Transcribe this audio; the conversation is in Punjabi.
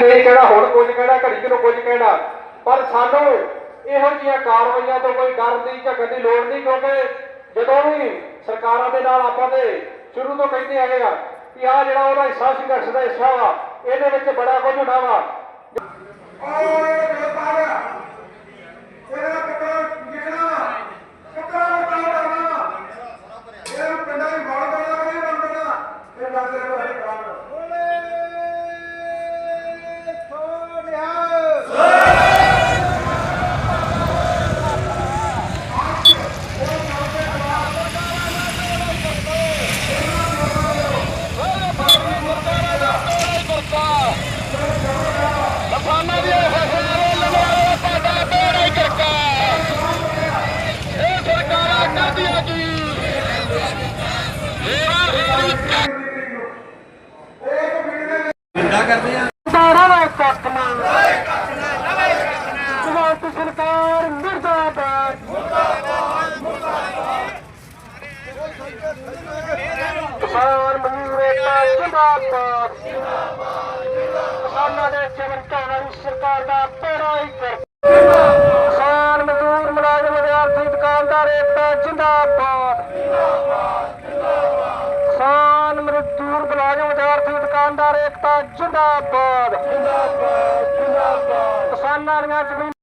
ਨਹੀਂ ਕਿਹੜਾ ਹੁਣ ਕੁਝ ਕਹਿਣਾ, ਘੜੀ ਨੂੰ ਕੁਝ ਕਹਿਣਾ। ਪਰ ਸਾਨੂੰ ਇਹੋ ਜਿਹੀਆਂ ਕਾਰਵਾਈਆਂ ਤੋਂ ਕੋਈ ਡਰ ਦੀ ਝਕਣ ਦੀ ਲੋੜ ਨਹੀਂ, ਕਿਉਂਕਿ ਜਦੋਂ ਵੀ ਸਰਕਾਰਾਂ ਦੇ ਨਾਲ ਆਪਾਂ ਦੇ ਸ਼ੁਰੂ ਤੋਂ ਕਹਿੰਦੇ ਆਏ ਆ ਕਿ ਆ ਜਿਹੜਾ ਉਹਦਾ ਹਿੱਸਾ ਸੰਘਰਸ਼ ਦਾ ਹਿੱਸਾ ਵਾ, ਇਹਦੇ ਵਿੱਚ ਬੜਾ ਕੁਝ ਹੋਣਾ ਵਾ। ਪਿੰਡਾਂ ਦੀ ਬਾਲ ਕਰਦਾ ਇਹ ਗੱਲ ਦੇ ਬਾਰੇ ਕਰਾਂਗਾ ਕਿਸਾਨਾਂ ਦੀ ਫਸਲਾਂ ਲਗਾਓ ਤੁਹਾਡਾ ਬੇੜਾ ਹੀ ਕਰਕਾ ਇਹ ਸਰਕਾਰਾਂ ਕਹਿੰਦੀਆਂ ਕੀ ਸਾਰਾ ਦਾ ਕੱਟਣਾ ਭਾਰਤ ਸਰਕਾਰ ਮੁਰਦਾਬਾਦ ਕਿਸਾਨ ਮਜ਼ਦੂਰ ਏਕਤਾ ਜਿੰਦਾਬਾਦ ਕਿਸਾਨਾਂ ਦੇ ਜੀਵਨ ਵਾਲੀ ਸਰਕਾਰ ਦਾ ਬੇੜਾ ਹੀ ਕਰ ਦੁਕਾਨਦਾਰ ਏਕਤਾ ਜਿੰਦਾਬਾਦ। ਜਿੰਦਾਬਾਦ ਜਿੰਦਾਬਾਦ। ਕਿਸਾਨਾਂ ਦੀਆਂ ਜ਼ਮੀਨਾਂ